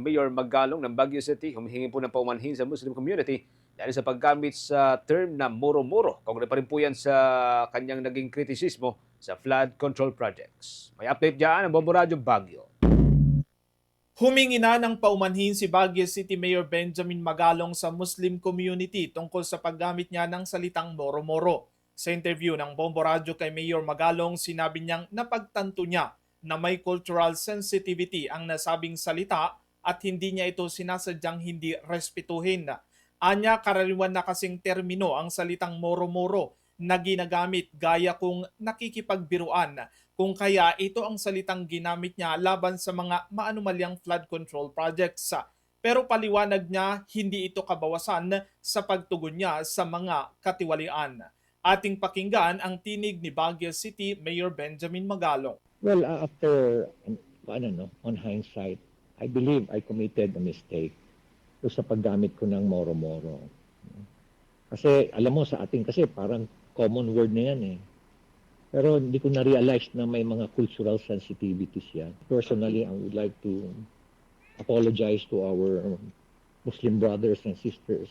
Mayor Magalong ng Baguio City humihingi po ng paumanhin sa Muslim community dahil sa paggamit sa term na moro-moro. Kaugna pa rin po yan sa kanyang naging kritisismo sa flood control projects. May update dyan ang Bombo Radyo Baguio. Humingi na ng paumanhin si Baguio City Mayor Benjamin Magalong sa Muslim community tungkol sa paggamit niya ng salitang moro-moro. Sa interview ng Bombo Radio kay Mayor Magalong, sinabi niyang napagtanto niya na may cultural sensitivity ang nasabing salita at hindi niya ito sinasadyang hindi respetuhin. Anya karaniwan na kasing termino ang salitang moro-moro na ginagamit gaya kung nakikipagbiruan kung kaya ito ang salitang ginamit niya laban sa mga maanumalyang flood control projects. Pero paliwanag niya, hindi ito kabawasan sa pagtugon niya sa mga katiwalian. Ating pakinggan ang tinig ni Baguio City Mayor Benjamin Magalong. Well, uh, after, ano, no, on hindsight, I believe I committed a mistake do sa paggamit ko ng moro-moro. Kasi, alam mo, sa ating kasi parang common word na yan eh. Pero hindi ko na-realize na may mga cultural sensitivities yan. Personally, I would like to apologize to our Muslim brothers and sisters.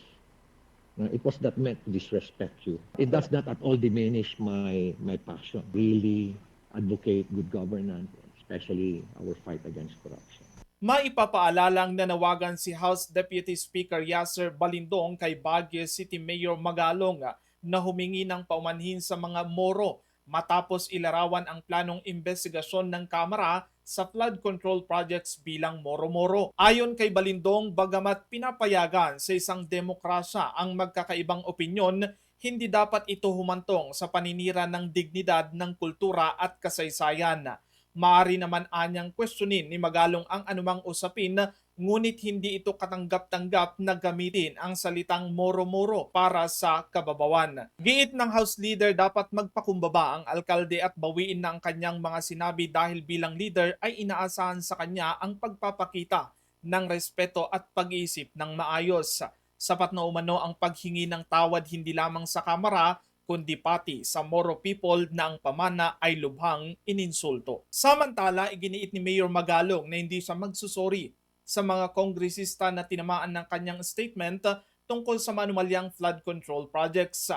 It was not meant to disrespect you. It does not at all diminish my my passion. Really advocate good governance, especially our fight against corruption. Maipapaalalang nanawagan si House Deputy Speaker Yasser Balindong kay Baguio City Mayor Magalong na humingi ng paumanhin sa mga moro matapos ilarawan ang planong investigasyon ng Kamara sa flood control projects bilang moro-moro. Ayon kay Balindong, bagamat pinapayagan sa isang demokrasya ang magkakaibang opinyon, hindi dapat ito humantong sa paninira ng dignidad ng kultura at kasaysayan. Maari naman anyang questionin ni Magalong ang anumang usapin ngunit hindi ito katanggap-tanggap na gamitin ang salitang moro-moro para sa kababawan. Giit ng House Leader dapat magpakumbaba ang alkalde at bawiin ang kanyang mga sinabi dahil bilang leader ay inaasahan sa kanya ang pagpapakita ng respeto at pag-iisip ng maayos. Sapat na umano ang paghingi ng tawad hindi lamang sa Kamara kundi pati sa Moro people na ang pamana ay lubhang ininsulto. Samantala, iginiit ni Mayor Magalong na hindi siya magsusori sa mga kongresista na tinamaan ng kanyang statement tungkol sa manumalyang flood control projects.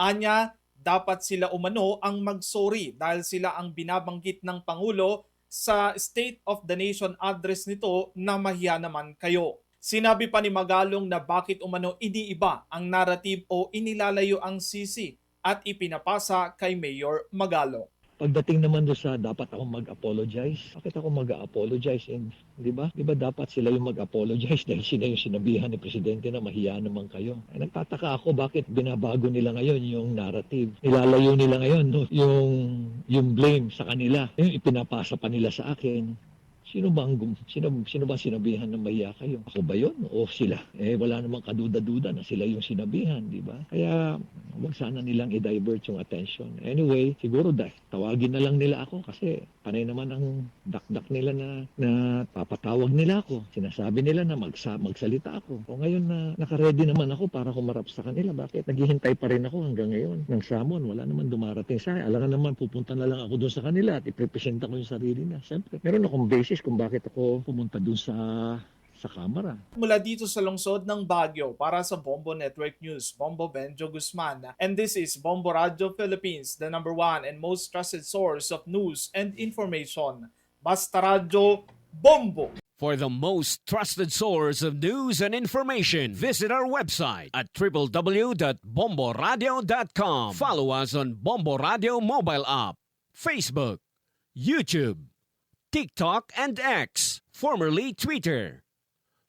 Anya, dapat sila umano ang magsorry dahil sila ang binabanggit ng Pangulo sa State of the Nation address nito na mahiya naman kayo. Sinabi pa ni Magalong na bakit umano iniiba ang narrative o inilalayo ang sisi at ipinapasa kay Mayor Magalong. Pagdating naman doon sa dapat ako mag-apologize, bakit ako mag-apologize? And, di ba? Di ba dapat sila yung mag-apologize dahil sila yung sinabihan ni Presidente na mahiya naman kayo? Ay, nagtataka ako bakit binabago nila ngayon yung narrative. Nilalayo nila ngayon no? yung, yung blame sa kanila. Yung ipinapasa pa nila sa akin. Sino ba ang sino, sino ba sinabihan na mahiya kayo? Ako ba yun? O sila? Eh, wala namang kaduda-duda na sila yung sinabihan, di ba? Kaya, huwag sana nilang i-divert yung attention. Anyway, siguro dahil tawagin na lang nila ako kasi panay naman ang dakdak nila na, na papatawag nila ako. Sinasabi nila na magsa, magsalita ako. O ngayon na nakaready naman ako para humarap sa kanila. Bakit? Naghihintay pa rin ako hanggang ngayon ng samon. Wala naman dumarating sa akin. Alam naman, pupunta na lang ako doon sa kanila at iprepresenta ko yung sarili na. Siyempre, meron akong basis kung bakit ako pumunta doon sa sa kamera. Mula dito sa lungsod ng Baguio para sa Bombo Network News, Bombo Benjo Guzman. And this is Bombo Radio Philippines, the number one and most trusted source of news and information. Basta Radio Bombo! For the most trusted source of news and information, visit our website at www.bomboradio.com. Follow us on Bombo Radio mobile app, Facebook, YouTube, TikTok, and X, formerly Twitter.